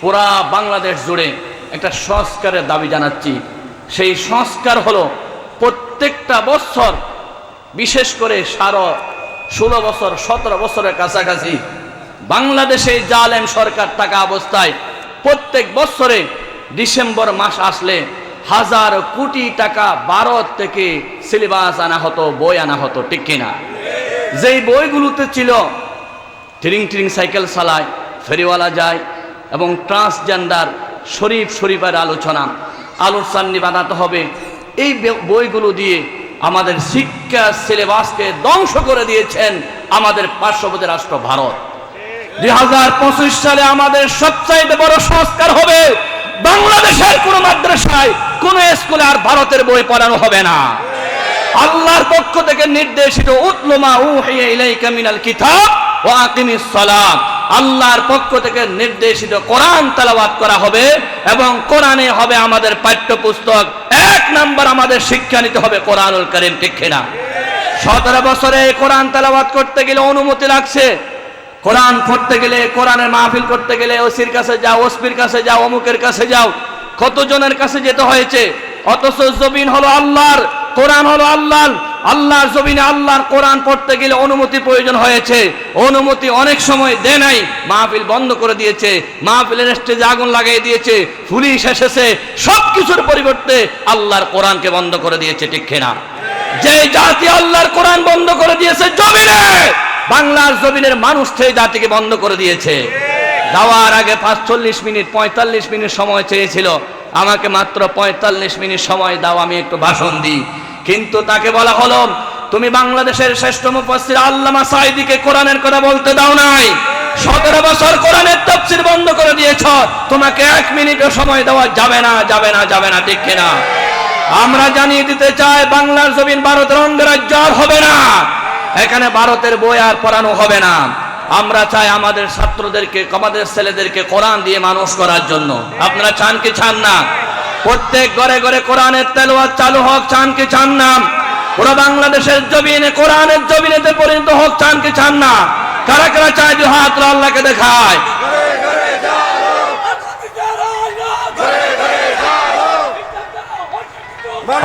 পুরা বাংলাদেশ জুড়ে একটা সংস্কারের দাবি জানাচ্ছি। সেই সংস্কার হলো প্রত্যেকটা বছর, বিশেষ করে সারো ষোলো বছর, সতেরো বছরের কাছাকাছি বাংলাদেশে জালেম সরকার থাকা অবস্থায় প্রত্যেক বছরে ডিসেম্বর মাস আসলে হাজার কোটি টাকা ভারত থেকে সিলেবাস আনা হতো, বই আনা হতো, ঠিক কিনা? যেই বইগুলোতে ছিল ট্রিং ট্রিং সাইকেল চালায়, ফেরিওয়ালা যায় এবং ট্রান্সজেন্ডার শরীফ শরীফের আলোচনা আলোচনা বানাতে হবে। এই বইগুলো দিয়ে আমাদের শিক্ষা সিলেবাসকে ধ্বংস করে দিয়েছেন আমাদের পার্শ্ববর্তী রাষ্ট্র ভারত। দুই হাজার পঁচিশ সালে আমাদের সবচাইতে বড় সংস্কার হবে বাংলাদেশের কোন মাদ্রাসায়, কোন স্কুলে আর ভারতের বই পড়ানো হবে না। আল্লাহর পক্ষ থেকে নির্দেশিত উতলমা উহিয়া ইলাইকা মিনাল কিতাব আল্লাহর পক্ষ থেকে নির্দেশিত কোরআন তালাবাদ করা হবে এবং কোরআনে হবে আমাদের পাঠ্যপুস্তক। এক নাম্বার আমাদের শিক্ষা নিতে হবে কোরআনুল করিম, ঠিক কিনা? সতেরো বছরে কোরআন তালাবাদ করতে গেলে অনুমতি লাগছে। কোরআন পড়তে গেলে, কোরআনের মাহফিল করতে গেলে, ওসির কাছে যাও, ওসপির কাছে যাও, অমুকের কাছে যাও, কতজনের কাছে যেতে হয়েছে? অথচ জমিন হলো আল্লাহর। কোরআন হলো আল্লাহর আল্লাহর জমিনে আল্লাহর কোরআন পড়তে গেলে অনুমতি প্রয়োজন হয়েছে। অনুমতি অনেক সময় দেয় নাই, মাহফিল বন্ধ করে দিয়েছে, মাহফিলের স্টেজে আগুন লাগিয়ে দিয়েছে, পুলিশ এসেছে সব কিছুর পরিবর্তে আল্লাহর কোরআনকে বন্ধ করে দিয়েছে, ঠিক কিনা? যে জাতি আল্লাহর কোরআন বন্ধ করে দিয়েছে, জমিনে! বাংলার জমিনের মানুষ সেই জাতিকে বন্ধ করে দিয়েছে। যাওয়ার আগে পাঁচচল্লিশ মিনিট, পঁয়তাল্লিশ মিনিট সময় চেয়েছিল। আমাকে মাত্র পঁয়তাল্লিশ মিনিট সময় দাও, আমি একটু ভাষণ দিই। কিন্তু তাকে বলা হলো, তুমি বাংলাদেশের শ্রেষ্ঠ মুফাসসির আল্লামা সাইদিকে কোরআনের কথা বলতে দাও নাই। সতেরো বছর কোরআনের তফসির বন্ধ করে দিয়েছ, তোমাকে এক মিনিটও সময় দেওয়া যাবে না যাবে না যাবে না, ঠিক কিনা? আমরা জানিয়ে দিতে চাই, বাংলার জমিন ভারতের অঙ্গরাজ্য আর হবে না। এখানে ভারতের বই আর পড়ানো হবে না। আমরা চাই আমাদের ছাত্রদেরকে, আমাদের ছেলেদেরকে কোরআন দিয়ে মানুষ করার জন্য। আপনারা চান কি চান না? প্রত্যেক ঘরে ঘরে কোরআনের তেলোয়াত চালু হোক, চান কি চান না? পুরো বাংলাদেশের জমিনে, কোরআনের জমিনেতে পরিণত হোক, চান কি চান না? কারা কারা চায় যে হাত আল্লাহকে দেখায়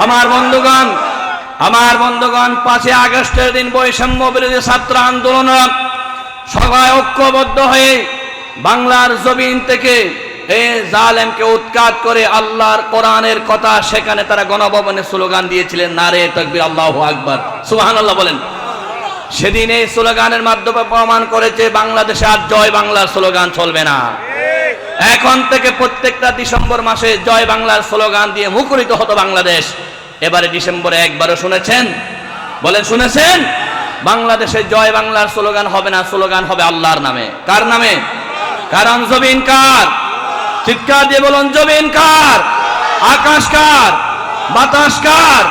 আমার বন্ধুগণ আমার বন্ধুগণ, পাঁচই আগস্টের দিন বৈষম্য বিরোধী ছাত্র আন্দোলন সবাই ঐক্যবদ্ধ হয়ে বাংলার জমিন থেকে এই জালেমকে উৎখাত করে আল্লাহর কোরআনের কথা সেখানে তারা গণভবনে স্লোগান দিয়েছিলেন, নারে তকবির, আল্লাহ আকবার। সুহান আল্লাহ বলেন। সেদিন এই স্লোগানের মাধ্যমে প্রমাণ করেছে, বাংলাদেশে আর জয় বাংলার স্লোগান চলবে না। এখন থেকে প্রত্যেকটা ডিসেম্বর মাসে জয় বাংলার স্লোগান দিয়ে মুখরিত হতো বাংলাদেশ। এবারে ডিসেম্বরে একবারও শুনেছেন? বলেন, শুনেছেন? বাংলাদেশে জয় বাংলার স্লোগান হবে না, স্লোগান হবে আল্লাহর নামে। কার নামে? কারণ জমিন কার? চিৎকার দিয়ে বলুন, জমিন কার? আকাশ কার? বাতাস কার?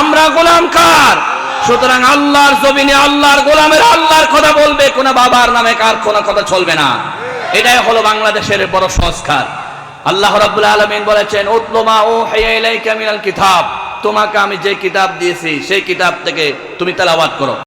আমরা গোলাম কার? সুতরাং আল্লাহর জমিনে আল্লাহর গোলামের আল্লাহর কথা বলবে, কোন বাবার নামে কার কোনো কথা চলবে না। এটাই হলো বাংলাদেশের বড় সংস্কার। আল্লাহ রাব্বুল আলামিন বলেছেন উতলুমা ও ইলাইকা মিনাল কিতাব। তোমাকে আমি যে কিতাব দিয়েছি, সেই কিতাব থেকে তুমি তেলাওয়াত করো।